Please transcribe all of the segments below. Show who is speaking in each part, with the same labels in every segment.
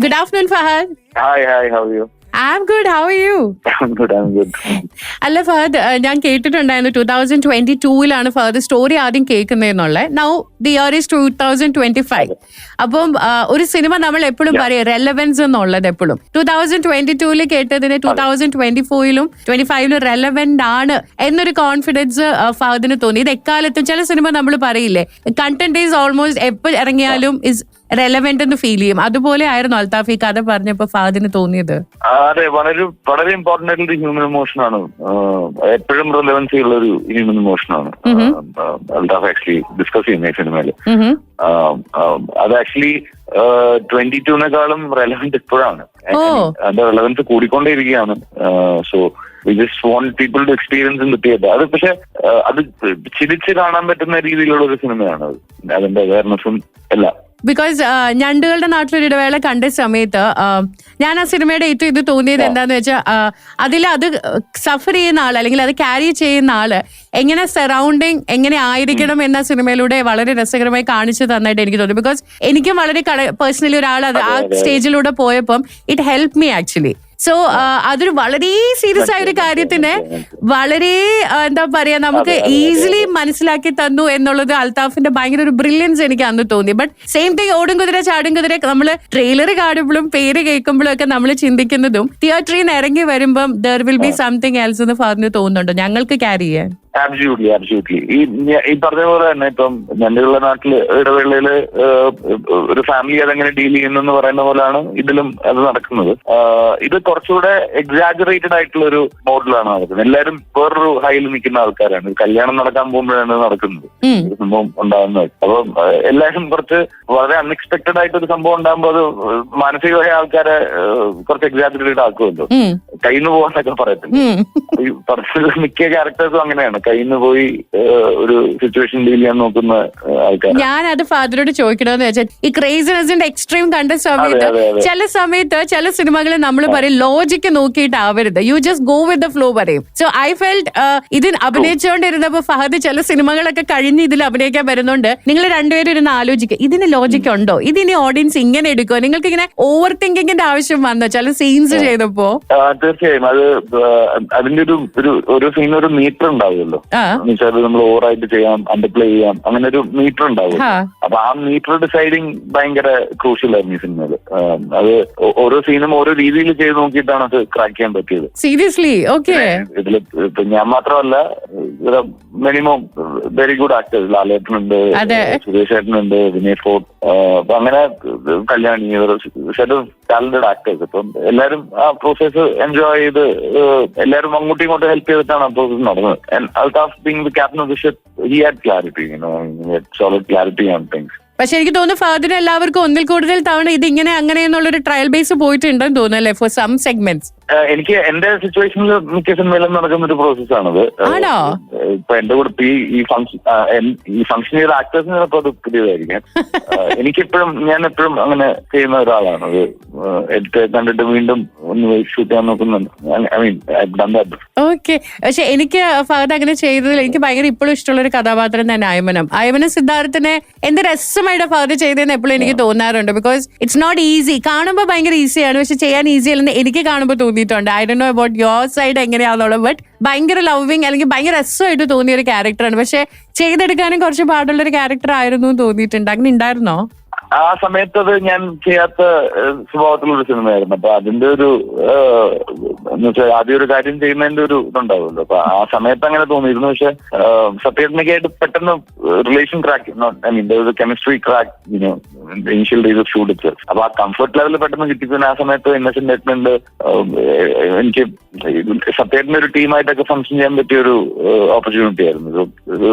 Speaker 1: Good afternoon, Fahad.
Speaker 2: Hi, hi, how are you?
Speaker 1: I'm good. How are you?
Speaker 2: I'm good, I'm good.
Speaker 1: അല്ല ഫഹദ് ഞാൻ കേട്ടിട്ടുണ്ടായിരുന്നു two thousand twenty ടൂവിലാണ് Fahad story ആദ്യം കേൾക്കുന്നതെന്നുള്ളത് now the year is two thousand twenty five അപ്പം ആ, ഒരു cinema നമ്മൾ എപ്പോഴും പറയും റെലവൻസ് എന്നുള്ളത് എപ്പോഴും ടൂ തൗസൻഡ് ട്വന്റി ടൂവിൽ കേട്ടതിന് ടൂ തൗസൻഡ് ട്വന്റി ഫോറിലും ട്വന്റി ഫൈവിലും റെലവെന്റ് ആണ് എന്നൊരു കോൺഫിഡൻസ് ഫഹദിന് തോന്നി ഇത് എക്കാലത്തും ചില സിനിമ നമ്മൾ പറയില്ലേ കണ്ടന്റ് ഈസ് ഓൾമോസ്റ്റ് എപ്പോൾ ഇറങ്ങിയാലും ഇസ് റെലവെന്റ് എന്ന് ഫീൽ ചെയ്യും. അതുപോലെ ആയിരുന്നു അൽത്താഫ് ഈ കഥ പറഞ്ഞപ്പോ ഫാദിന് തോന്നിയത്.
Speaker 2: അതെ വളരെ വളരെ ഇമ്പോർട്ടന്റ് ആയിട്ടുള്ള ഹ്യൂമൻ ഇമോഷൻ ആണ്. എപ്പോഴും റെലവൻസി ഉള്ള ഒരു ഹ്യൂമൻ ഇമോഷൻ ആണ്. അൽതാഫ് ആക്ച്വലി ഡിസ്കസ് ചെയ്യുന്ന സിനിമയിൽ അത് ആക്ച്വലി ട്വന്റി ടൂനെക്കാളും റെലവെന്റ് ഇപ്പോഴാണ്. അതിന്റെ relevance കൂടിക്കൊണ്ടേയിരിക്കുകയാണ്. So we just want people to experience in theatre അത് പക്ഷെ അത് ചിരിച്ച് കാണാൻ പറ്റുന്ന രീതിയിലുള്ള ഒരു സിനിമയാണ് അത്. അതിന്റെ അവയർനെസ്സും എല്ലാം
Speaker 1: ബിക്കോസ് ഞണ്ടുകളുടെ നാട്ടിലൊരു ഇടവേള കണ്ട സമയത്ത് ആ, ഞാൻ ആ സിനിമയുടെ ഏറ്റവും ഇത് തോന്നിയത് എന്താന്ന് വെച്ചാൽ അതിൽ അത് സഫർ ചെയ്യുന്ന ആൾ അല്ലെങ്കിൽ അത് ക്യാരി ചെയ്യുന്ന ആൾ എങ്ങനെ സറൗണ്ടിങ് എങ്ങനെ ആയിരിക്കണം എന്ന സിനിമയിലൂടെ വളരെ രസകരമായി കാണിച്ചു തന്നായിട്ട് എനിക്ക് തോന്നി. ബിക്കോസ് എനിക്കും വളരെ പേഴ്സണലി ഒരാൾ അത് ആ സ്റ്റേജിലൂടെ പോയപ്പം it help me actually so അതൊരു വളരെ സീരിയസ് ആയ ഒരു കാര്യത്തിന് വളരെ എന്താ പറയാ നമുക്ക് ഈസിലി മനസ്സിലാക്കി തന്നു എന്നുള്ളത് അൽത്താഫിന്റെ ഭയങ്കര ഒരു ബ്രില്യൻസ് എനിക്ക് അന്ന് തോന്നി. ബട്ട് സെയിം തിങ് ഓടും കുതിര ചാടും കുതിര നമ്മൾ ട്രെയിലർ കാണുമ്പോഴും പേര് കേൾക്കുമ്പോഴും ഒക്കെ നമ്മൾ ചിന്തിക്കുന്നതും തിയേറ്ററിൽ നിന്ന് ഇറങ്ങി വരുമ്പം there will be something else എന്ന് പറഞ്ഞു തോന്നുന്നുണ്ടോ? ഞങ്ങൾക്ക് ക്യാരി ചെയ്യാൻ.
Speaker 2: ആബ്സ്യൂട്ട്ലി ആബ്സ്യൂട്ട്ലി ഈ ഈ പറഞ്ഞ പോലെ തന്നെ ഇപ്പം ഞങ്ങളുടെ നാട്ടിൽ ഇടവേളയിൽ ഒരു ഫാമിലി അതെങ്ങനെ ഡീൽ ചെയ്യുന്നു എന്ന് പറയുന്ന പോലെയാണ് ഇതിലും അത് നടക്കുന്നത്. ഇത് കുറച്ചുകൂടെ എക്സാജറേറ്റഡ് ആയിട്ടുള്ള ഒരു മോഡലാണ് നടക്കുന്നത്. എല്ലാവരും വേറൊരു ഹൈയിൽ നിൽക്കുന്ന ആൾക്കാരാണ്. കല്യാണം നടക്കാൻ പോകുമ്പോഴാണ് നടക്കുന്നത്. ഒരു സംഭവം ഉണ്ടാകുന്നത് അപ്പം എല്ലാവരും കുറച്ച് വളരെ അൺഎക്സ്പെക്ടഡ് ആയിട്ട് ഒരു സംഭവം ഉണ്ടാകുമ്പോൾ അത് മാനസികമായ ആൾക്കാരെ കുറച്ച് എക്സാജറേറ്റഡ് ആക്കുമല്ലോ. കയ്യിൽ നിന്ന് പോകാന്നൊക്കെ പറയത്തില്ല? ഈ പറഞ്ഞ മിക്ക ക്യാരക്ടേഴ്സും അങ്ങനെയാണ്. കയ്യിൽ നിന്ന് പോയി ഒരു സിറ്റുവേഷൻ ഡീൽ ചെയ്യാൻ നോക്കുന്ന ആൾക്കാർ
Speaker 1: ഞാൻ അത് ഫാദറോട് ചോദിക്കണമെന്ന് വെച്ചാൽ ഈ ക്രേസിനെസിന്റെ എക്സ്ട്രീം കണ്ട സമയത്ത്. ചില സമയത്ത് ചില സിനിമകളിൽ നമ്മൾ പറയും logic നോക്കിയിട്ടാവരുത്. You just go with the flow പറയും. സോ ഐ ഫെൽറ്റ് ഇതിൽ അഭിനയിച്ചുകൊണ്ടിരുന്നപ്പോ ഫഹദ് ചില സിനിമകളൊക്കെ കഴിഞ്ഞ് ഇതിൽ അഭിനയിക്കാൻ വരുന്നുണ്ട് നിങ്ങൾ രണ്ടുപേരും ഇരുന്ന് ആലോചിക്കുക ഇതിന് ലോജിക്ക് ഉണ്ടോ? ഇതിനി ഓഡിയൻസ് ഇങ്ങനെ എടുക്കുമോ നിങ്ങൾക്ക് ഇങ്ങനെ ഓവർ തിങ്കിങ്ങിന്റെ ആവശ്യം വന്നോ? ചില സീൻസ് ചെയ്തപ്പോ?
Speaker 2: തീർച്ചയായും. അത് അതിന്റെ ഒരു ഒരു സീൻ ഒരു മീറ്റർ ഉണ്ടാവുമല്ലോ. എന്നുവെച്ചാൽ നമ്മൾ ഓവറായിട്ട് ചെയ്യാം അണ്ടർപ്ലേ ചെയ്യാം അങ്ങനെ ഒരു മീറ്റർ ഉണ്ടാവും. അപ്പൊ ആ മീറ്റർ ഡിസൈഡിങ് ഭയങ്കര ക്രൂഷ്യൽ ആയിരുന്നു ഈ സിനിമയിൽ അത് ഓരോ സീനും ഓരോ രീതിയിൽ ചെയ്ത് നോക്കിയിട്ടാണ് അത് ക്രാക്ക് ചെയ്യാൻ പറ്റിയത്.
Speaker 1: സീരിയസ്ലി ഓക്കെ
Speaker 2: ഇതിൽ ഇപ്പൊ ഞാൻ മാത്രമല്ല മിനിമം വെരി ഗുഡ് ആക്ടേഴ്സ് ലാലേട്ടനുണ്ട്. സുരേഷ് ഏട്ടനുണ്ട് വിനയ് ഫോർട്ട് അപ്പൊ അങ്ങനെ Kalyani set of talented actors ഇപ്പം എല്ലാരും ആ പ്രോസസ് എൻജോയ് ചെയ്ത് എല്ലാരും അങ്ങോട്ടും ഇങ്ങോട്ടും ഹെൽപ്പ് ചെയ്തിട്ടാണ് ആ പ്രോസസ് നടന്നത്. And being being the captain of the ship he had clarity solid clarity on things
Speaker 1: പക്ഷെ എനിക്ക് തോന്നുന്നു ഫാദറിന് എല്ലാവർക്കും ഒന്നിൽ കൂടുതൽ തവണ ഇത് ഇങ്ങനെ അങ്ങനെ എന്നുള്ളൊരു ട്രയൽ ബേസ് പോയിട്ടുണ്ടെന്ന് തോന്നുന്നു അല്ലേ ഫോർ സം സെഗ്മെന്റ്സ്
Speaker 2: എനിക്ക് എന്റെ സിറ്റുവേഷനിൽ മിക്ക സിനിമയിലും നടക്കുന്ന ഒരു പ്രോസസ്സാണത്
Speaker 1: ആണോ?
Speaker 2: ഇപ്പൊ എന്റെ കൂടെ ഈ ഈ ഫംഗ്ഷൻ ഈ ഫംഗ്ഷൻ ചെയ്ത ആക്ടേഴ്സിന് ചിലപ്പോൾ അത് പുതിയതായിരിക്കും. എനിക്കെപ്പോഴും ഞാൻ എപ്പോഴും അങ്ങനെ ചെയ്യുന്ന ഒരാളാണ്. അത് എടുത്ത് കണ്ടിട്ട് വീണ്ടും ഒന്ന് ഷൂട്ട് ചെയ്യാൻ നോക്കുന്നുണ്ട്. ഐ മീൻ
Speaker 1: ഓക്കെ പക്ഷെ എനിക്ക് ഫഹദ് അങ്ങനെ ചെയ്തതിൽ എനിക്ക് ഭയങ്കര ഇപ്പോഴും ഇഷ്ടമുള്ള ഒരു കഥാപാത്രം തന്നെ അയമനം. അയമനം സിദ്ധാർത്ഥനെ എന്ത് രസമായിട്ട് ഫഹദ് ചെയ്തതെന്ന് എപ്പോഴും എനിക്ക് തോന്നാറുണ്ട്. ബിക്കോസ് ഇറ്റ്സ് നോട്ട് ഈസി കാണുമ്പോൾ ഭയങ്കര ഈസിയാണ് പക്ഷെ ചെയ്യാൻ ഈസി അല്ലെന്ന് എനിക്ക് കാണുമ്പോൾ തോന്നിയിട്ടുണ്ട് I do about your side എങ്ങനെയാണെന്നുള്ളത് ബട്ട് ഭയങ്കര ലവിങ് അല്ലെങ്കിൽ ഭയങ്കര രസമായിട്ട് തോന്നിയ ഒരു ക്യാരക്ടറാണ് പക്ഷെ ചെയ്തെടുക്കാനും കുറച്ച് പാടുള്ള ഒരു ക്യാരക്ടർ ആയിരുന്നു തോന്നിയിട്ടുണ്ട്. അങ്ങനെ ഉണ്ടായിരുന്നോ?
Speaker 2: ആ സമയത്ത് അത് ഞാൻ ചെയ്യാത്ത സ്വഭാവത്തിലുള്ള സിനിമയായിരുന്നു. അപ്പൊ അതിന്റെ ഒരു എന്നുവെച്ചാൽ എന്ന് ആദ്യം ഒരു കാര്യം ചെയ്യുന്നതിന്റെ ഒരു ഇതുണ്ടാവുമല്ലോ. അപ്പൊ ആ സമയത്ത് അങ്ങനെ തോന്നിയിരുന്നു. പക്ഷെ സത്യഘടനയ്ക്കായിട്ട് പെട്ടെന്ന് റിലേഷൻ ക്രാക്ക് ഐ മീൻ ഒരു chemistry crack initial days of shoot അപ്പൊ ആ കംഫർട്ട് ലെവൽ പെട്ടെന്ന് കിട്ടി ആ സമയത്ത് ഇന്നസെന്റ് എനിക്ക് സത്യേട്ടന്റെ ഒരു ടീമായിട്ടൊക്കെ ഫംഗ്ഷൻ ചെയ്യാൻ പറ്റിയ ഒരു ഓപ്പർച്യൂണിറ്റി ആയിരുന്നു.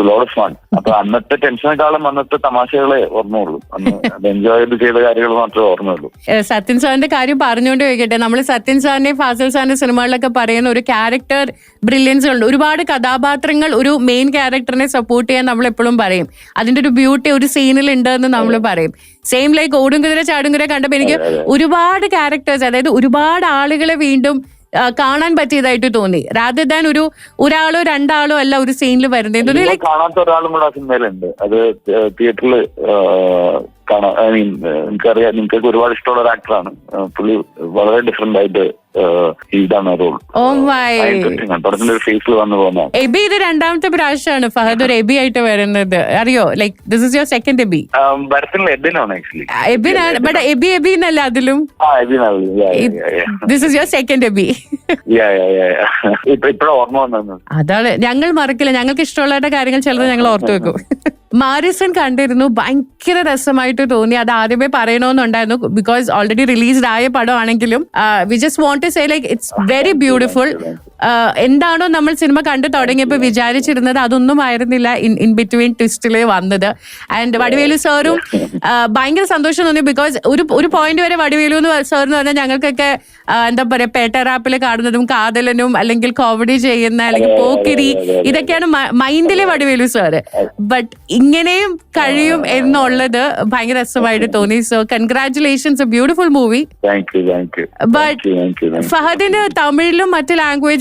Speaker 2: ലോഡ് ഓഫ് ഫൺ അപ്പൊ അന്നത്തെ ടെൻഷനേക്കാളും അന്നത്തെ തമാശകളെ ഓർമ്മയുള്ളൂ. അന്ന് എൻജോയ് ചെയ്ത് ചെയ്ത കാര്യങ്ങൾ മാത്രമേ ഓർമ്മയുള്ളൂ.
Speaker 1: സത്യൻ സാറിന്റെ കാര്യം പറഞ്ഞുകൊണ്ട് ചോദിക്കട്ടെ. നമ്മൾ സത്യൻ സാറിന്റെ ഫാസിൽ സാറിന്റെ സിനിമകളിലൊക്കെ പറയുന്ന ഒരു ക്യാരക്ടർ ബ്രില്യൻസ് ഉണ്ട്. ഒരുപാട് കഥാപാത്രങ്ങൾ ഒരു മെയിൻ ക്യാരക്ടറിനെ സപ്പോർട്ട് ചെയ്യാൻ നമ്മൾ എപ്പോഴും പറയും. അതിന്റെ ഒരു ബ്യൂട്ടി ഒരു സീനിൽ ഉണ്ട് എന്ന് നമ്മൾ പറയും. സെയിം ലൈക്ക് ഓടുംകുതിര ചാടുംകുതിര കണ്ടപ്പോൾ എനിക്ക് ഒരുപാട് ക്യാരക്ടേഴ്സ് അതായത് ഒരുപാട് ആളുകളെ വീണ്ടും കാണാൻ പറ്റിയതായിട്ട് തോന്നി. രാധ ദാൻ ഒരു ഒരാളോ രണ്ടാളോ അല്ല ഒരു സീനിൽ വരുന്നത്
Speaker 2: കാണാത്ത ഒരാളും കൂടെ ആ സിനിമയിലുണ്ട്. അത് തിയേറ്ററിൽ കാണാം. ഐ മീൻ നിങ്ങൾക്കറിയാം നിങ്ങൾക്ക് ഒരുപാട് ഇഷ്ടമുള്ള ഒരു ആക്ടറാണ് പുള്ളി വളരെ ഡിഫറെന്റ് ആയിട്ട് ഇതാണ് റോൾ പടത്തിന്റെ ഒരു ഫേസിൽ വന്നു പോകുന്ന.
Speaker 1: എബി ഇത് രണ്ടാമത്തെ പ്രാവശ്യമാണ്. ഫഹദ് ഒരു എബി ആയിട്ട് വരുന്നത്. അറിയോ? Like this is your second Aby.
Speaker 2: ഭരത്തിന്റെ എബിനാണ് ആക്ച്വലി
Speaker 1: എബിനാണ്. ബട്ട് എബി എബി എന്നല്ല അതിലും. This is your second Aby. അതാണ്. ഞങ്ങൾ മറക്കില്ല. ഞങ്ങൾക്ക് ഇഷ്ടമുള്ള കാര്യങ്ങൾ ചിലത് ഞങ്ങൾ ഓർത്തു വെക്കും. മാരിസൺ കണ്ടിരുന്നു ഭയങ്കര രസമായിട്ട് തോന്നി. അത് ആദ്യമേ പറയണമെന്നുണ്ടായിരുന്നു ബിക്കോസ് ഓൾറെഡി റിലീസ്ഡ് ആയ പടമാണെങ്കിലും we just want to say like it's very beautiful എന്താണോ നമ്മൾ സിനിമ കണ്ടു തുടങ്ങിയപ്പോൾ വിചാരിച്ചിരുന്നത് അതൊന്നും ആയിരുന്നില്ല ഇൻ ഇൻ ബിറ്റ്വീൻ ട്വിസ്റ്റിൽ വന്നത്. ആൻഡ് വടിവേലു സാറും ഭയങ്കര സന്തോഷം തോന്നി ബിക്കോസ് ഒരു ഒരു പോയിന്റ് വരെ വടിവേലു എന്ന് സാർ എന്ന് പറഞ്ഞാൽ ഞങ്ങൾക്കൊക്കെ എന്താ പറയുക പേട്ടറാപ്പിൽ കാണുന്നതും കാതലനും അല്ലെങ്കിൽ കോമഡി ചെയ്യുന്ന അല്ലെങ്കിൽ പോക്കിരി ഇതൊക്കെയാണ് മൈൻഡിലെ വടിവേലു സാറ് ബട്ട് ഇങ്ങനെയും കഴിയും എന്നുള്ളത് ഭയങ്കര രസമായിട്ട് തോന്നി. So congratulations beautiful movie
Speaker 2: but
Speaker 1: ഫഹദിന് തമിഴിലും മറ്റ്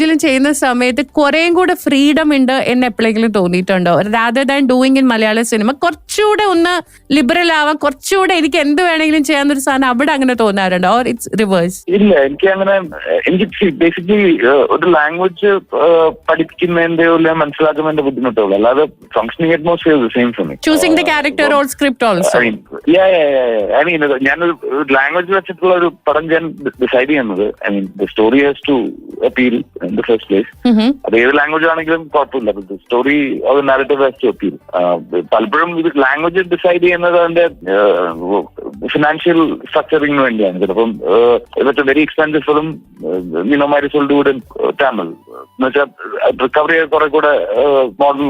Speaker 1: ലാംഗ്വേജിലും ചെയ്യുന്ന സമയത്ത് കുറേയും കൂടെ ഫ്രീഡം ഉണ്ട് എന്ന് എപ്പോഴെങ്കിലും തോന്നിയിട്ടുണ്ടോ? Rather than doing in Malayala cinema കുറച്ചുകൂടെ ഒന്ന് ലിബറൽ ആവാൻ കുറച്ചുകൂടെ എനിക്ക് എന്ത് വേണമെങ്കിലും ചെയ്യാവുന്ന ഒരു സാധനം അവിടെ അങ്ങനെ തോന്നാറുണ്ടോ? ഓർ ഇറ്റ്സ് റിവേഴ്സ്
Speaker 2: ഇല്ല എനിക്ക് അങ്ങനെ എനിക്ക് ബേസിക്കലി ഒരു ലാംഗ്വേജ് പഠിക്കുന്നതിന്റെ മനസ്സിലാക്കുന്നതിന്റെ ബുദ്ധിമുട്ടുള്ളൂ അല്ലാതെ functioning atmosphere same for me
Speaker 1: choosing the character all script also
Speaker 2: I mean ഞാനൊരു ലാംഗ്വേജ് വെച്ചിട്ടുള്ള ഒരു പടം ഞാൻ ഡിസൈഡ് ചെയ്യുന്നത്. I mean the story has to appeal in the first place അത് ഏത് ലാംഗ്വേജ് ആണെങ്കിലും കുഴപ്പമില്ല. സ്റ്റോറി അത് നാരറ്റീവ് ടു അപ്പീൽ പലപ്പോഴും ഇത് ലാംഗ്വേജ് ഡിസൈഡ് ചെയ്യുന്നത് അതിന്റെ ഫിനാൻഷ്യൽ സ്ട്രക്ചറിങ്ങിന് വേണ്ടിയാണ്. ചിലപ്പം ഇതൊക്കെ very expensive film you know my കൂടെ തമിഴ് എന്ന് വെച്ചാൽ റിക്കവറി കുറെ കൂടെ മോഡൽ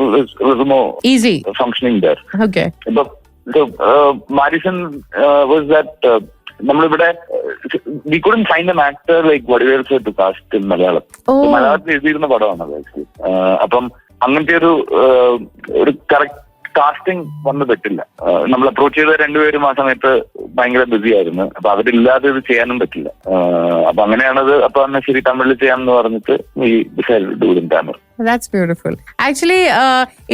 Speaker 1: ഈസി
Speaker 2: ഫംഗ്ഷനിങ് ദർ ഇപ്പൊ മാരിസൺ വാസ് ദാറ്റ് നമ്മളിവിടെ we couldn't find an actor like Vadivels to cast in Malayalam മലയാളത്തിൽ എഴുതിയിരുന്ന പടമാണ് ആക്ച്വലി അപ്പം അങ്ങനത്തെ ഒരു ഒരു കറക്റ്റ് കാസ്റ്റിംഗ് വന്ന് പറ്റില്ല നമ്മൾ അപ്രോച്ച് ചെയ്ത രണ്ടുപേരും ആ സമയത്ത് ഭയങ്കര ബിസി ആയിരുന്നു. അപ്പൊ അവരില്ലാതെ ഇത് ചെയ്യാനും പറ്റില്ല. അപ്പൊ അങ്ങനെയാണത്. അപ്പൊ എന്നാ ശരി തമിഴിൽ ചെയ്യാമെന്ന് പറഞ്ഞിട്ട് ഈ decide do in Tamil
Speaker 1: that's beautiful actually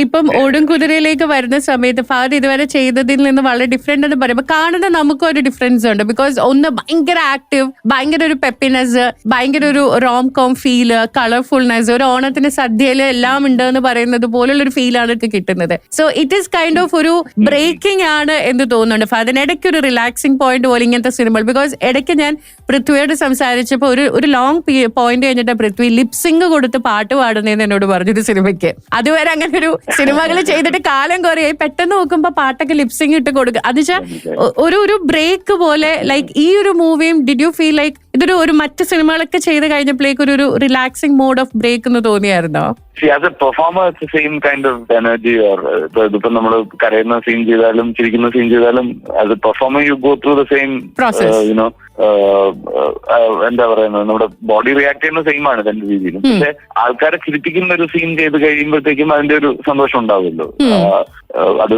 Speaker 1: ഇപ്പം ഓടും കുതിരയിലേക്ക് വരുന്ന സമയത്ത് ഫാദർ ഇതുവരെ ചെയ്തതിൽ നിന്ന് വളരെ ഡിഫറെന്റ് എന്ന് പറയുമ്പോൾ കാണുന്ന നമുക്കും ഒരു ഡിഫറൻസ് ഉണ്ട്. ബിക്കോസ് ഒന്ന് ഭയങ്കര ആക്റ്റീവ് ഭയങ്കര ഒരു പെപ്പിനെസ് ഭയങ്കര ഒരു റോം കോം ഫീൽ കളർഫുൾനെസ് ഒരു ഓണത്തിന് സദ്യയിൽ എല്ലാം ഉണ്ട് എന്ന് പറയുന്നത് പോലുള്ള ഒരു ഫീലാണ് എനിക്ക് കിട്ടുന്നത്. So it is kind of ഒരു ബ്രേക്കിംഗ് ആണ് എന്ന് തോന്നുന്നുണ്ട്. ഫാദർ ഇടയ്ക്ക് ഒരു റിലാക്സിംഗ് പോയിന്റ് പോലെ ഇങ്ങനത്തെ സിനിമകൾ ബിക്കോസ് ഇടയ്ക്ക് ഞാൻ പൃഥ്വിയോട് സംസാരിച്ചപ്പോൾ ഒരു ഒരു ലോങ് പോയിന്റ് കഴിഞ്ഞിട്ട് പൃഥ്വി ലിപ്സിംഗ് കൊടുത്ത് പാട്ട് പാടുന്നതെന്ന് എന്നോട് പറഞ്ഞു ഒരു സിനിമയ്ക്ക്. അതുവരെ അങ്ങനെ ഒരു സിനിമകൾ ചെയ്തിട്ട് കാലം കുറയായി. പെട്ടെന്ന് നോക്കുമ്പോ പാട്ടൊക്കെ ലിപ്സിംഗ് ഇട്ട് കൊടുക്കുക അത് ഒരു ഒരു ബ്രേക്ക് പോലെ ലൈക്ക് ഈ ഒരു മൂവിയും ഡിഡ് യു ഫീൽ ലൈക്ക് ഇതൊരു ഒരു മറ്റ് സിനിമകളൊക്കെ ചെയ്ത് കഴിഞ്ഞപ്പോഴേക്ക് ഒരു ഒരു റിലാക്സിംഗ് മോഡ് ഓഫ് ബ്രേക്ക് എന്ന് തോന്നിയായിരുന്നോ?
Speaker 2: It's the same kind of energy or ഇപ്പൊ ഇതിപ്പോ നമ്മൾ കരയുന്ന സീൻ ചെയ്താലും ചിരിക്കുന്ന സീൻ ചെയ്താലും as a performer you go through the same. You know എന്താ പറയുന്നത്? നമ്മുടെ ബോഡി റിയാക്ട് ചെയ്യുന്ന സെയിം ആണ് രണ്ട് രീതിയിലും. പക്ഷെ ആൾക്കാരെ ചിരിപ്പിക്കുന്ന ഒരു സീൻ ചെയ്ത് കഴിയുമ്പോഴത്തേക്കും അതിന്റെ ഒരു സന്തോഷം ഉണ്ടാവുമല്ലോ. അത്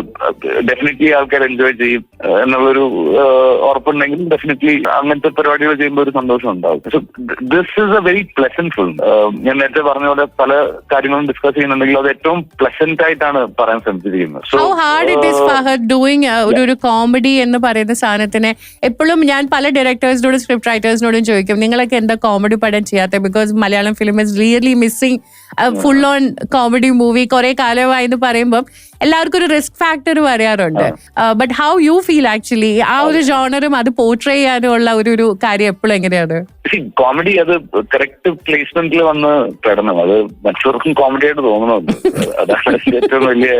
Speaker 2: ഡെഫിനറ്റ്ലി ആൾക്കാർ എൻജോയ് ചെയ്യും എന്നുള്ളൊരു ഉറപ്പുണ്ടെങ്കിൽ ഡെഫിനറ്റ്ലി അങ്ങനത്തെ പരിപാടികൾ ചെയ്യുമ്പോൾ ഒരു സന്തോഷം ഉണ്ടാവും പക്ഷെ this is a very pleasant film ഞാൻ നേരത്തെ പറഞ്ഞ പോലെ പല കാര്യങ്ങളും ഡിസ്കസ് ചെയ്യുന്നുണ്ടെങ്കിൽ അത് ഏറ്റവും പ്ലസന്റ് ആയിട്ടാണ് പറയാൻ ശ്രമിച്ചിരിക്കുന്നത്.
Speaker 1: How hard it is Fahad doing ഒരു ഒരു കോമഡി എന്ന് പറയുന്ന സാധനത്തിനെ എപ്പോഴും ഞാൻ പല ഡയറക്ടേഴ്സിനോടും സ്ക്രിപ്റ്റ് റൈറ്റേഴ്സിനോടും ചോദിക്കും നിങ്ങളൊക്കെ എന്താ കോമഡി പടം ചെയ്യാത്ത? Because Malayalam film is really missing full on comedy movie കുറെ കാലമായി എന്ന് പറയുമ്പോൾ എല്ലാവർക്കും ഒരു റിസ്ക് ഫാക്ടർ പറയാറുണ്ട്. But how you feel actually ആ ഒരു ജോണറും അത് പോർട്രേ ചെയ്യാനും ഉള്ള ഒരു ഒരു കാര്യം എപ്പോഴും എങ്ങനെയാണ്?
Speaker 2: കോമഡി അത് കറക്റ്റ് പ്ലേസ്മെന്റിൽ വന്ന് പെടണം. അത് മറ്റുള്ളവർക്കും കോമഡി ആയിട്ട് തോന്നണം അതാണ് ഏറ്റവും വലിയ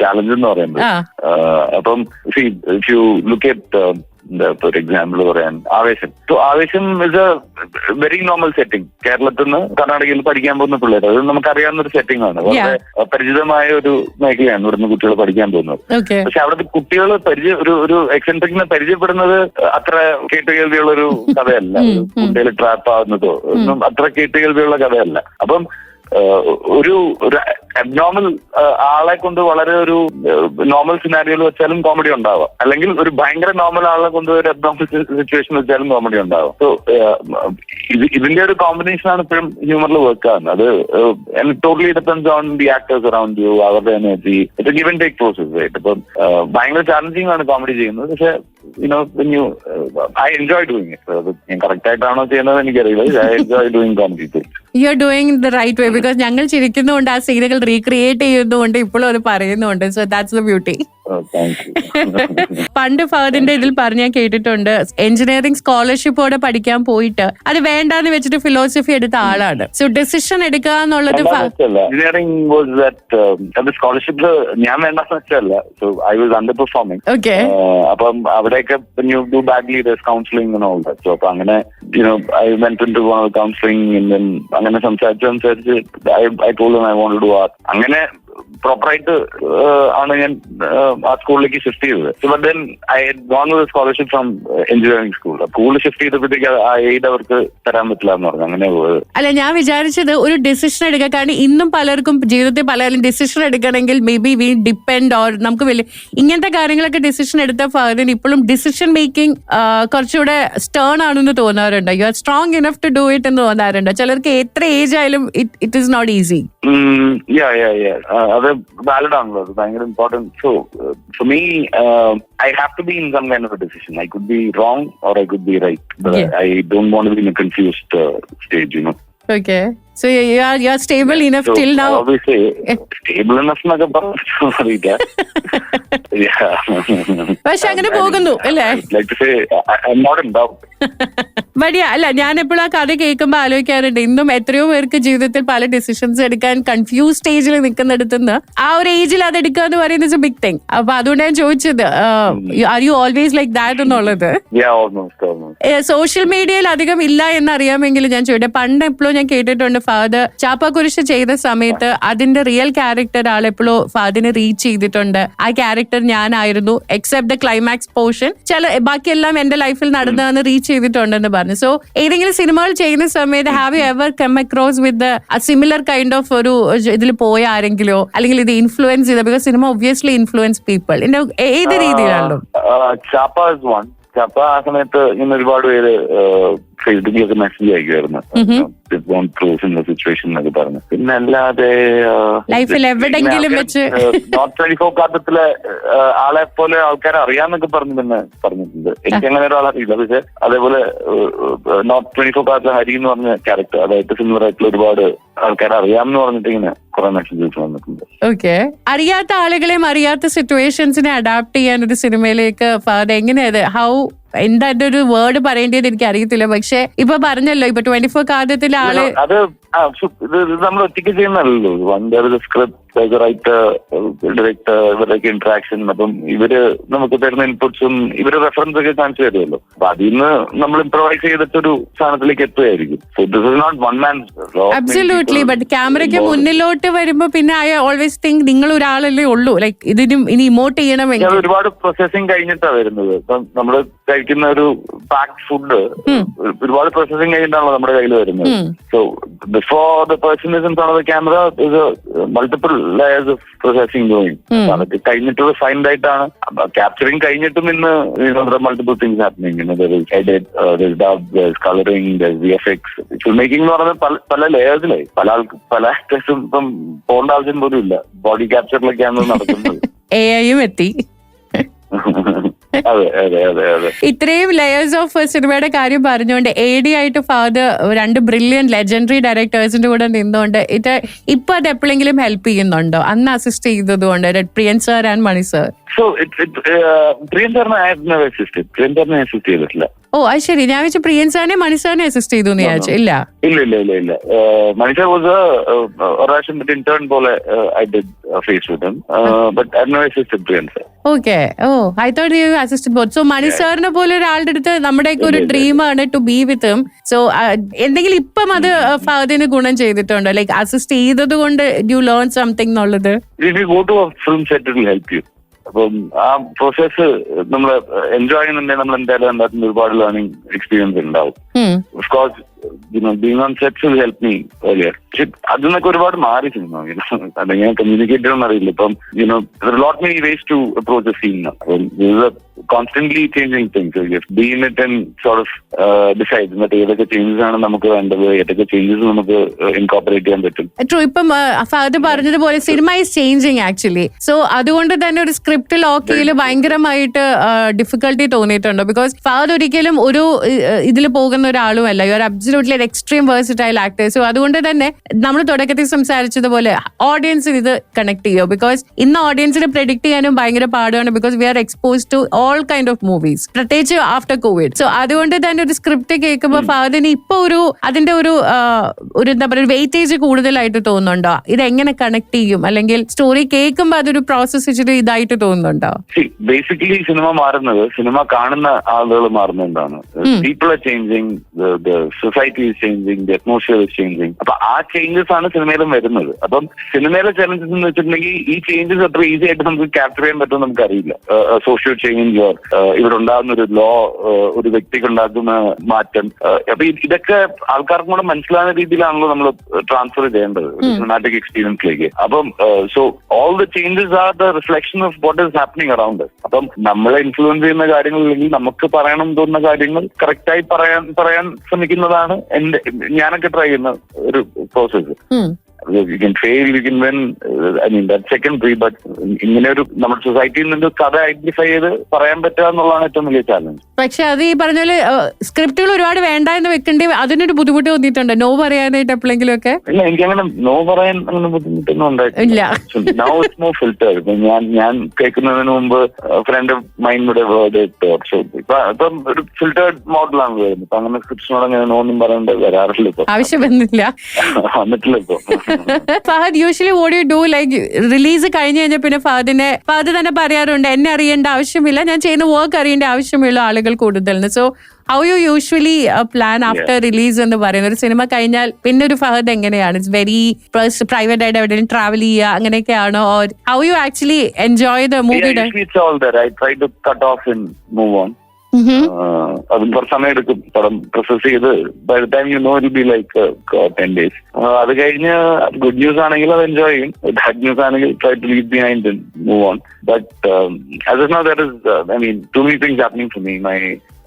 Speaker 2: ചാലഞ്ച് എന്ന് പറയുന്നത്. അപ്പം see if you look at ഒരു എക്സാമ്പിൾ പറയാൻ. Aavesham. Aavesham is a very normal setting കേരളത്തിൽ നിന്ന് കർണാടകയിൽ പഠിക്കാൻ പോകുന്ന പിള്ളേർ അത് നമുക്കറിയാവുന്ന ഒരു സെറ്റിംഗ് ആണ് വളരെ പരിചിതമായ ഒരു മേഖലയാണ് ഇവിടുന്ന് കുട്ടികൾ പഠിക്കാൻ പോകുന്നത്. പക്ഷെ അവിടുത്തെ കുട്ടികൾ പരിചയ ഒരു ഒരു എക്സെൻട്രിക്കിനെ പരിചയപ്പെടുന്നത് അത്ര കേട്ടുകേൾവിയുള്ള ഒരു കഥയല്ല. കുട്ടികൾ ട്രാപ്പ് ആവുന്നതോ ഒന്നും അത്ര കേട്ടുകേൾവിയുള്ള കഥയല്ല. അപ്പം ഒരു ഒരു അബ്നോർമൽ ആളെ കൊണ്ട് വളരെ ഒരു നോർമൽ സിനാരിയോയിൽ വെച്ചാലും കോമഡി ഉണ്ടാവാം. അല്ലെങ്കിൽ ഒരു ഭയങ്കര നോർമൽ ആളെ കൊണ്ട് ഒരു അബ്നോർമൽ സിറ്റുവേഷൻ വെച്ചാലും കോമഡി ഉണ്ടാവാം. സോ ഇതിന്റെ ഒരു കോമ്പിനേഷൻ ആണ് ഇപ്പോഴും ഹ്യൂമറിൽ വർക്ക് ആവുന്നത്. അത് totally depends on the actors around you അവരുടെ energy it given take process ആയിട്ട് ഇപ്പം ഭയങ്കര ചാലഞ്ചിങ് ആണ് കോമഡി ചെയ്യുന്നത്. പക്ഷെ you know you I enjoy doing it ഞാൻ കറക്റ്റ് ആയിട്ടാണോ ചെയ്യുന്നത് എനിക്കറിയില്ല. I enjoy doing comedy
Speaker 1: you are doing the right way because ഞങ്ങൾ ചിരിക്കുന്നുണ്ട് ആ സീനുകൾ റീക്രിയേറ്റ് ചെയ്യുന്നുണ്ട് ഇപ്പോഴും അത് പറയുന്നുണ്ട്. സോ ദാറ്റ്സ് ദ ബ്യൂട്ടി പണ്ട് ഫഹദിന്റെ ഇതിൽ പറഞ്ഞ കേട്ടിട്ടുണ്ട് എഞ്ചിനീയറിംഗ് സ്കോളർഷിപ്പോടെ പഠിക്കാൻ പോയിട്ട് അത് വേണ്ടാന്ന് വെച്ചിട്ട് ഫിലോസഫി എടുത്ത ആളാണ്. സോ ഡെസിഷൻ എടുക്കുക എന്നുള്ളത്
Speaker 2: എഞ്ചിനീയറിംഗ് വാസ് ദാറ്റ് അത് സ്കോളർഷിപ്പ് ഞാൻ വേണ്ടെന്ന് വെച്ചല്ല so I was under performing
Speaker 1: Okay.
Speaker 2: അപ്പം അവിടെയൊക്കെ you do bad leaders counselling so അപ്പൊ അങ്ങനെ you know I went to counselling അങ്ങനെ സംസാരിച്ച് സംസാരിച്ച് I told I want do art അങ്ങനെ പ്രോപ്പറായിട്ട് ആണ് ഞാൻ ആ സ്കൂളിലേക്ക് ഷിഫ്റ്റ് ചെയ്തത്. But then I gone with scholarship from engineering school school shift ചെയ്തപ്പോഴത്തേക്ക് ആ എയ്ഡ് അവർക്ക് തരാൻ പറ്റില്ല എന്ന് പറഞ്ഞു. അങ്ങനെ പോയത്.
Speaker 1: അല്ല ഞാൻ വിചാരിച്ചത് ഒരു ഡിസിഷൻ എടുക്കുക കാരണം ഇന്നും പലർക്കും ജീവിതത്തിൽ പലരും ഡിസിഷൻ എടുക്കണമെങ്കിൽ may be we depend or നമുക്ക് വലിയ ഇങ്ങനത്തെ കാര്യങ്ങളൊക്കെ ഡിസിഷൻ എടുത്ത ഫാദറിന് ഇപ്പോഴും ഡിസിഷൻ മേക്കിംഗ് കുറച്ചുകൂടെ സ്റ്റേൺ ആണെന്ന് തോന്നാറുണ്ട്? You are strong enough to do it എന്ന് തോന്നാറുണ്ട്? ചിലർക്ക് എത്ര ഏജ് ആയാലും it is not easy
Speaker 2: yeah yeah yeah അത് വാലിഡ് ആണല്ലോ. അത് ഭയങ്കര important so for me I have to be in some kind of decision I could be wrong or I could be right
Speaker 1: Yeah.
Speaker 2: I don't want be in a confused stage you know
Speaker 1: okay so you are you are stable enough till now
Speaker 2: stable enough എന്നൊക്കെ
Speaker 1: പക്ഷെ അങ്ങനെ പോകുന്നു അല്ലേ? മടിയ അല്ല ഞാൻ എപ്പോഴും ആ കഥ കേൾക്കുമ്പോൾ ആലോചിക്കാറുണ്ട്. ഇന്നും എത്രയോ പേർക്ക് ജീവിതത്തിൽ പല ഡിസിഷൻസ് എടുക്കാൻ കൺഫ്യൂസ് സ്റ്റേജിൽ നിൽക്കുന്നിടത്തുനിന്ന് ആ ഒരു ഏജിൽ അത് എടുക്കുക എന്ന് പറയുന്നത് ബിഗ് തിങ് അപ്പൊ അതുകൊണ്ട് ഞാൻ ചോദിച്ചത് are you always like that എന്നുള്ളത്? സോഷ്യൽ മീഡിയയിൽ അധികം ഇല്ല എന്ന് അറിയാമെങ്കിലും ഞാൻ ചോദിച്ചു. പണ്ട് എപ്പോഴും ഞാൻ കേട്ടിട്ടുണ്ട് ഫാദർ ചാപ്പാക്കുരിശ് ചെയ്ത സമയത്ത് അതിന്റെ റിയൽ ക്യാരക്ടർ ആളെപ്പോഴും ഫാദറിനെ റീച്ച് ചെയ്തിട്ടുണ്ട്. ആ ക്യാരക്ടർ ഞാനായിരുന്നു എക്സെപ്റ്റ് ദ ക്ലൈമാക്സ് പോർഷൻ ചില ബാക്കിയെല്ലാം എന്റെ ലൈഫിൽ നടന്നതെന്ന് റീച്ച് ചെയ്തിട്ടുണ്ടെന്ന് പറഞ്ഞു. സോ ഏതെങ്കിലും സിനിമകൾ ചെയ്യുന്ന സമയത്ത് have you ever come across with similar kind of ഒരു ഇതിൽ പോയ ആരെങ്കിലോ അല്ലെങ്കിൽ ഇത് ഇൻഫ്ലുവൻസ് ചെയ്ത because cinema obviously influence people ഏത് രീതിയിലാണല്ലോ?
Speaker 2: ചാപ്പ ആ സമയത്ത് ഇങ്ങനെ ഒരുപാട് പേര് ഫേസ്ബുക്കിലൊക്കെ മെസ്സേജ് അയക്കുമായിരുന്നു സിറ്റുവേഷൻ എന്നൊക്കെ പറഞ്ഞു. പിന്നെ അല്ലാതെ
Speaker 1: Life ൽ എവിടെങ്കിലും വെച്ച്
Speaker 2: ട്വന്റി ഫോർ ആളെ പോലെ ആൾക്കാരെ അറിയാന്നൊക്കെ പറഞ്ഞു പിന്നെ പറഞ്ഞിട്ടുണ്ട്. എനിക്ക് അങ്ങനെ ഒരാളെ അറിയില്ല. പക്ഷെ അതേപോലെ നോർത്ത് ട്വന്റി ഫോർ കാർട്ടിലെ ഹരി എന്ന് പറഞ്ഞ ക്യാരക്ടർ അതായത് സിമിലർ ആയിട്ടുള്ള ഒരുപാട് ആൾക്കാരെ അറിയാമെന്ന് പറഞ്ഞിട്ട് ഇങ്ങനെ കുറെ മെസ്സേജസ് വന്നിട്ടുണ്ട്.
Speaker 1: ഓക്കെ അറിയാത്ത ആളുകളെയും അറിയാത്ത സിറ്റുവേഷൻസിനെ അഡാപ്റ്റ് ചെയ്യാൻ ഒരു സിനിമയിലേക്ക് എങ്ങനെയാ എങ്ങനെയത് ഹൗ എന്താ ഒരു വേർഡ് പറയേണ്ടത് എനിക്ക് അറിയത്തില്ല പക്ഷെ ഇപ്പൊ പറഞ്ഞല്ലോ ഇപ്പൊ ട്വന്റി ഫോർ കാർഡത്തിലെ ആൾ
Speaker 2: അത് നമ്മൾ ഒറ്റയ്ക്ക് ചെയ്യുന്നതല്ലോ വണ്ടർ സ്ക്രിപ്റ്റ് റൈറ്റർ ഡയറക്ടർ ഇവരുടെയൊക്കെ ഇന്ററാക്ഷൻ അപ്പം ഇവർ നമുക്ക് തരുന്ന ഇൻപുട്സും ഇവർ റെഫറൻസ് ഒക്കെ കാണിച്ചു തരുമല്ലോ. അപ്പൊ അതിൽ നിന്ന് നമ്മൾ ഇംപ്രവൈസ് ചെയ്തിട്ടൊരു സ്ഥാനത്തിലേക്ക് എത്തുകയായിരിക്കും. So this is not one man
Speaker 1: absolutely but ക്യാമറയ്ക്ക് മുന്നിലോട്ട് വരുമ്പോ പിന്നെ ഐ ഓൾവേസ് തിങ്ക് നിങ്ങൾ ഒരാളല്ലേ ഉള്ളൂ. ലൈക്ക് ഇതിനും ഇനി ഇമോട്ട് ചെയ്യണമെങ്കിൽ.
Speaker 2: ഒരുപാട് പ്രോസസ്സിംഗ് കഴിഞ്ഞിട്ടാണ് വരുന്നത്. നമ്മൾ കഴിക്കുന്ന ഒരു പാക്ഡ് ഫുഡ് ഒരുപാട് പ്രോസസ്സിംഗ് കഴിഞ്ഞിട്ടാണല്ലോ നമ്മുടെ കയ്യിൽ വരുന്നത്. The before the person front in front of the camera ഇത് multiple layers of processing going അതൊക്കെ കഴിഞ്ഞിട്ടുള്ള ഫൈൻഡ് ആയിട്ടാണ് ക്യാപ്ചറിങ് കഴിഞ്ഞിട്ടും ഇന്ന് multiple things happening edit colouring effects film making എന്ന് പറഞ്ഞാൽ പല പല ലെയേഴ്സിലായി പല ആൾക്ക് പല ആക്ടേഴ്സും ഇപ്പം പോകേണ്ട ആവശ്യം പോലും ഇല്ല. ബോഡി ക്യാപ്ചറിലൊക്കെയാണ് നടക്കുന്നത്
Speaker 1: എ ഐയും എത്തി. ഇത്രയും ലെയേഴ്സ് ഓഫ് സിനിമയുടെ കാര്യം പറഞ്ഞുകൊണ്ട് എ ഡി ആയിട്ട് ഫാദർ രണ്ട് ബ്രില്യൻ ലെജൻഡറി ഡയറക്ടേഴ്സിന്റെ കൂടെ നിന്നുകൊണ്ട് ഇത് ഇപ്പൊ അത് എപ്പോഴെങ്കിലും ഹെൽപ്പ് ചെയ്യുന്നുണ്ടോ? അന്ന് അസിസ്റ്റ് ചെയ്തതുകൊണ്ട് Priyan sir and Mani sir
Speaker 2: so പ്രിയന്തറിനെ never assist Priyan സാറിനെ അസിസ്റ്റ് ചെയ്തിട്ടില്ല.
Speaker 1: ഓ അത് ശരി. ഞാൻ വെച്ച് പ്രിയൻ സാറിനെ മണി സാറിനെ അസിസ്റ്റ് ചെയ്തു എന്ന് വിചാരിച്ചു. ഇല്ല.
Speaker 2: ഇല്ല ഇല്ല ഇല്ല ഇല്ല. മനുഷ്യ വാസ് ഒരു പ്രാവശ്യം ഇന്റേൺ പോലെ I did face with but I know assisted Priyan sir
Speaker 1: okay oh I thought you assisted both so Mani സാറിനെ പോലെ ഒരാളുടെ അടുത്ത് നമ്മുടെയൊക്കെ ഒരു ഡ്രീമാണ് ടു ബി വിത്ത് സോ എന്തെങ്കിലും ഇപ്പം അത് ഫാദറിന് ഗുണം ചെയ്തിട്ടുണ്ടോ? ലൈക്ക് അസിസ്റ്റ് ചെയ്തത് കൊണ്ട് യു ലേൺ സംതിങ് എന്നുള്ളത്?
Speaker 2: If you go to film set will help you അപ്പം ആ പ്രോസസ്സ് നമ്മൾ എൻജോയ് ചെയ്യുന്നുണ്ടെങ്കിൽ നമ്മൾ എന്തായാലും അതിനകത്ത് ഒരുപാട് ലേണിംഗ് എക്സ്പീരിയൻസ് ഉണ്ടാവും
Speaker 1: ഉം.
Speaker 2: Of course you know being on sets will help me earlier. പക്ഷെ അതിൽ നിന്നൊക്കെ ഒരുപാട് മാറി സിനിമ അല്ലെങ്കിൽ കമ്മ്യൂണിക്കേറ്റ് ചെയ്യാൻ അറിയില്ല. ഇപ്പം you know lot many ways to approach scene അപ്പം constantly changing things be in it and sort of decide എന്നിട്ട് ഏതൊക്കെ ചേഞ്ചസ് ആണ് നമുക്ക് വേണ്ടത് ഏതൊക്കെ ചേഞ്ചസ് നമുക്ക് ഇൻകോപ്പറേറ്റ് ചെയ്യാൻ പറ്റും.
Speaker 1: ട്രൂ ഇപ്പം ഫാദർ പറഞ്ഞതുപോലെ cinema is changing actually so അതുകൊണ്ട് തന്നെ ഒരു സ്ക്രിപ്റ്റ് ലോക്ക് ചെയ്യൽ ഭയങ്കരമായിട്ട് ഡിഫിക്കൽട്ടി തോന്നിയിട്ടുണ്ടോ. ബിക്കോസ് ഫാദർ ഒരിക്കലും ഒരു ഇതിൽ പോകുന്ന ഒരാളുമല്ല. You are absolutely extreme versatile actors so അതുകൊണ്ട് തന്നെ നമ്മൾ തുടക്കത്തിൽ സംസാരിച്ചതുപോലെ ഓഡിയൻസിന് ഇത് കണക്ട് ചെയ്യോ? ബിക്കോസ് ഇന്ന് ഓഡിയൻസിന് പ്രെഡിക്ട് ചെയ്യാനും ഭയങ്കര പാടാണ് because we are expose to all kind of movies പ്രത്യേകിച്ച് ആഫ്റ്റർ കോവിഡ് സോ അതുകൊണ്ട് തന്നെ ഒരു സ്ക്രിപ്റ്റ് കേൾക്കുമ്പോൾ ഫാദറിന് ഇപ്പൊ ഒരു അതിന്റെ ഒരു ഒരു എന്താ പറയുക വെയിറ്റേജ് കൂടുതലായിട്ട് തോന്നുന്നുണ്ടോ? ഇത് എങ്ങനെ കണക്ട് ചെയ്യും? അല്ലെങ്കിൽ സ്റ്റോറി കേൾക്കുമ്പോൾ അതൊരു പ്രോസസ് ഇച്ചിരി ഇതായിട്ട് തോന്നുന്നുണ്ടോ?
Speaker 2: ബേസിക്കലി സിനിമ മാറുന്നത് സിനിമ കാണുന്ന ആളുകൾ മാറുന്നുണ്ടാണ് people are changing society is changing the atmosphere is changing അപ്പൊ ആ ചേഞ്ചസ് ആണ് സിനിമയിലും വരുന്നത്. അപ്പം സിനിമയിലെ ചലഞ്ചസ് എന്ന് വെച്ചിട്ടുണ്ടെങ്കിൽ ഈ ചേഞ്ചസ് അത്ര ഈസി ആയിട്ട് നമുക്ക് ക്യാപ്ചർ ചെയ്യാൻ പറ്റും നമുക്ക് അറിയില്ല സോഷ്യൽ ചേഞ്ച് ഓർ ഇവിടെ ഉണ്ടാകുന്ന ഒരു ലോ ഒരു വ്യക്തിക്ക് ഉണ്ടാക്കുന്ന മാറ്റം. അപ്പൊ ഇത് ഇതൊക്കെ ആൾക്കാർക്കും കൂടെ മനസ്സിലാകുന്ന രീതിയിലാണല്ലോ നമ്മൾ ട്രാൻസ്ഫർ ചെയ്യേണ്ടത്. സിനിമാറ്റിക് എക്സ്പീരിയൻസിലേക്ക് അപ്പം so all the changes are the reflection of what is happening around അപ്പം നമ്മളെ ഇൻഫ്ലുവൻസ് ചെയ്യുന്ന കാര്യങ്ങൾ അല്ലെങ്കിൽ നമുക്ക് പറയണം തോന്നുന്ന കാര്യങ്ങൾ കറക്റ്റായി പറയാൻ പറയാൻ ശ്രമിക്കുന്നതാണ് എന്റെ ഞാനൊക്കെ ട്രൈ ചെയ്യുന്ന ഒരു process. You can fail you can when I mean that secondary but ഇങ്ങനെ ഒരു നമ്മുടെ സൊസൈറ്റിയിൽ നിന്ന് കഥ ഐഡന്റിഫൈ ചെയ്ത് പറയാൻ പറ്റുക എന്നുള്ളതാണ് ഏറ്റവും വലിയ ചാലഞ്ച്
Speaker 1: പക്ഷെ അത് ഈ പറഞ്ഞ പോലെ സ്ക്രിപ്റ്റുകൾ ഒരുപാട് വേണ്ട എന്ന് വെക്കേണ്ടി അതിനൊരു ബുദ്ധിമുട്ട് തോന്നിയിട്ടുണ്ട്. നോ പറയാനായിട്ട് എപ്പോഴെങ്കിലും ഒക്കെ?
Speaker 2: ഇല്ല എനിക്ക് അങ്ങനെ നോ പറയാൻ അങ്ങനെ ബുദ്ധിമുട്ടൊന്നും. ഉണ്ടായിട്ടില്ല. നൗ ഇറ്റ്സ് മോർ ഫിൽറ്റർ ഞാൻ ഞാൻ കേൾക്കുന്നതിന് മുമ്പ് ഫ്രണ്ട് മൈൻഡിലൂടെ വേർഡ് ഇപ്പൊ ഇപ്പം ഒരു ഫിൽറ്റേർഡ് മോഡലാണ് വരുന്നത്. അങ്ങനെ സ്ക്രിപ്റ്റിനോട് അങ്ങനെ നോ ഒന്നും പറയേണ്ട വരാറില്ല ഇപ്പൊ.
Speaker 1: ആവശ്യം വന്നില്ല
Speaker 2: വന്നിട്ടില്ല ഇപ്പൊ.
Speaker 1: Fahadh usually what you do like release കഴിഞ്ഞ് കഴിഞ്ഞാൽ പിന്നെ ഫഹദിനെ ഫഹദ് തന്നെ പറയാറുണ്ട് എന്നെ അറിയേണ്ട ആവശ്യമില്ല ഞാൻ ചെയ്യുന്ന വർക്ക് അറിയേണ്ട ആവശ്യമുള്ള ആളുകൾ കൂടുതൽ so how you usually plan after release എന്ന് പറയുന്നത്? ഒരു സിനിമ കഴിഞ്ഞാൽ പിന്നെ ഒരു ഫഹദ് എങ്ങനെയാണ്? ഇറ്റ്സ് വെരി പ്രൈവറ്റ് ആയിട്ട് എവിടെയും ട്രാവൽ ചെയ്യുക അങ്ങനെയൊക്കെയാണോ or how you actually enjoy the
Speaker 2: move അതും കുറച്ച് സമയം എടുക്കും പടം പ്രോസസ് ചെയ്ത് by time you know it be like ten days അത് കഴിഞ്ഞ് ഗുഡ് ന്യൂസ് ആണെങ്കിൽ അത് എൻജോയ് ചെയ്യും. ബാഡ് ന്യൂസ് ആണെങ്കിൽ try to leave behind move on but I mean to me things happening to me my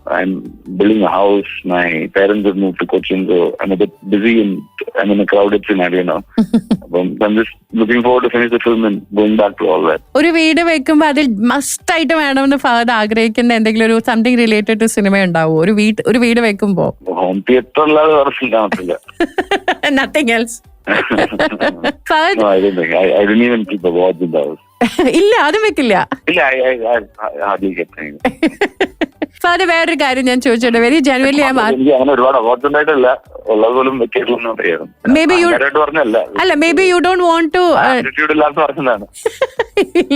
Speaker 2: I'm building a house. My parents have moved to Cochin, so I'm a bit busy and I'm in a crowded scenario now. Um, I'm just looking forward to finish the film and going back to all that.
Speaker 1: ഒരു വീട് വെക്കുമ്പോൾ അതിൽ must ആയിട്ട് വേണമെന്ന് ഫഹദ് ആഗ്രഹിക്കുന്ന എന്തെങ്കിലും ഒരു something related to cinema ഉണ്ടാവും ഒരു വീട് ഒരു വീട് വെക്കുമ്പോൾ
Speaker 2: ഹോം തിയേറ്റർ അല്ലാതെ വേറെ പറ്റില്ല
Speaker 1: നത്തിങ് എൽസ് ഇല്ല അതും വെക്കില്ല
Speaker 2: Yeah,
Speaker 1: ഫഹദ് വേറൊരു കാര്യം ഞാൻ ചോദിച്ചോട്ടെ? വെരി ജനുവരി
Speaker 2: എനിക്ക് അങ്ങനെ ഒരുപാട് ഉള്ളത് പോലും
Speaker 1: Maybe you-
Speaker 2: പറഞ്ഞല്ല
Speaker 1: അല്ല maybe you don't want to
Speaker 2: attitude ഇല്ലാന്ന് പറഞ്ഞതാണ്.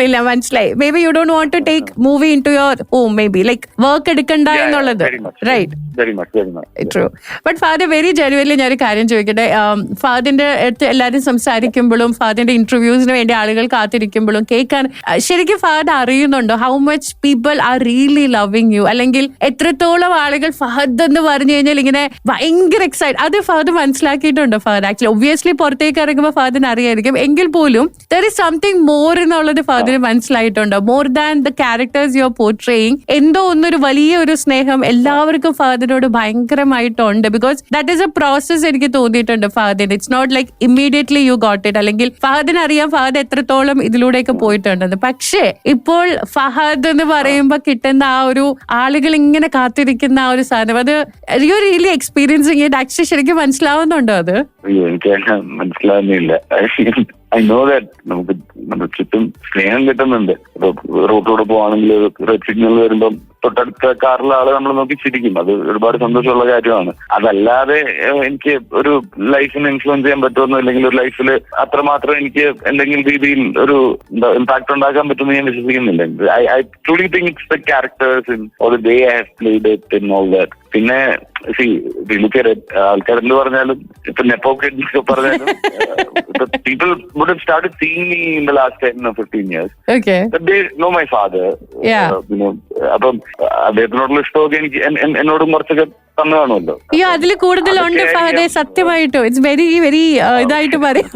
Speaker 1: ഇല്ല മനസ്സിലായി. Maybe you don't want to take movie into your home maybe like work എടുക്കണ്ട എന്നുള്ളത്. Right true but Fahadh very genuinely ഞാൻ ഒരു കാര്യം ചോദിക്കട്ടെ. ഫാദിന്റെ അടുത്ത് എല്ലാവരും സംസാരിക്കുമ്പോഴും ഫാദിന്റെ ഇന്റർവ്യൂസിന് വേണ്ടി ആളുകൾ കാത്തിരിക്കുമ്പോഴും കേൾക്കാൻ ശരിക്കും ഫഹദ് അറിയുന്നുണ്ടോ? How much people are really loving you അല്ലെങ്കിൽ എത്രത്തോളം ആളുകൾ ഫഹദ് എന്ന് പറഞ്ഞു കഴിഞ്ഞാൽ ഇങ്ങനെ ഭയങ്കര എക്സൈറ്റ് അത് ഫഹദ് മനസ്സിലാക്കിയിട്ടുണ്ടോ ഫഹദ് ആക്ച്വലി ഒബ്വിയസ്ലി പുറത്തേക്ക് ഇറങ്ങുമ്പോൾ ഫഹദിന് അറിയായിരിക്കും. എങ്കിൽ പോലും ദർ ഇസ് സംതിങ് മോർ എന്നുള്ളത് ഫാദറിന് മനസ്സിലായിട്ടുണ്ട്? More than the characters you are portraying എന്തോ ഒന്നൊരു വലിയ ഒരു സ്നേഹം എല്ലാവർക്കും ഫാദറിനോട് ഭയങ്കരമായിട്ടുണ്ട്. Because that is a process എനിക്ക് തോന്നിയിട്ടുണ്ട് ഫാദറിന്. It's not like immediately you got it അല്ലെങ്കിൽ ഫഹദിന് അറിയാം ഫഹദ് എത്രത്തോളം ഇതിലൂടെയൊക്കെ പോയിട്ടുണ്ടെന്ന്. പക്ഷേ ഇപ്പോൾ ഫഹദ് എന്ന് പറയുമ്പോൾ കിട്ടുന്ന ആ ഒരു ആളുകൾ ഇങ്ങനെ കാത്തിരിക്കുന്ന ആ ഒരു സാധനം. അത് യു റിയലി എക്സ്പീരിയൻസിങ് ആക്ച്വലി ശരിക്കും മനസ്സിലാവുന്നുണ്ടോ അത്?
Speaker 2: എനിക്ക് അങ്ങനെ മനസ്സിലാവുന്നില്ല ഐ നോ ദാറ്റ് നമുക്ക് നമ്മുടെ ചുറ്റും സ്നേഹം കിട്ടുന്നുണ്ട്. റോട്ടിലൂടെ പോവാണെങ്കിൽ റെഡ് സിഗ്നൽ വരുമ്പം തൊട്ടടുത്ത കാറിലെ ആളെ നമ്മൾ നോക്കി ചിരിക്കും. അത് ഒരുപാട് സന്തോഷമുള്ള കാര്യമാണ്. അതല്ലാതെ എനിക്ക് ഒരു ലൈഫിനെ ഇൻഫ്ലുവൻസ് ചെയ്യാൻ പറ്റുമെന്നോ അല്ലെങ്കിൽ ഒരു ലൈഫിൽ അത്രമാത്രം എനിക്ക് എന്തെങ്കിലും രീതിയിൽ ഒരു ഇമ്പാക്ട് ഉണ്ടാക്കാൻ പറ്റുമെന്ന് ഞാൻ വിശ്വസിക്കുന്നില്ല. I I truly think it's the characters in or they have played it in all that പിന്നെ സി ആൾക്കാർ എന്ത് പറഞ്ഞാലും ഇപ്പൊ നെപ്പോക്കെ പറഞ്ഞാലും people would have started seeing me in the last 10 or 15 years.
Speaker 1: Okay
Speaker 2: but they know my father.
Speaker 1: Yeah.
Speaker 2: Uh, you അപ്പം അദ്ദേഹത്തിനോടുള്ള ഇഷ്ടമൊക്കെ എനിക്ക് എന്നോടും കുറച്ചൊക്കെ തന്നു കാണുമല്ലോ
Speaker 1: അയ്യോ അതിൽ കൂടുതലുണ്ട് ഫഹദെ സത്യമായിട്ട്. ഇറ്റ്സ് വെരി വെരി ഇതായിട്ട് പറയും.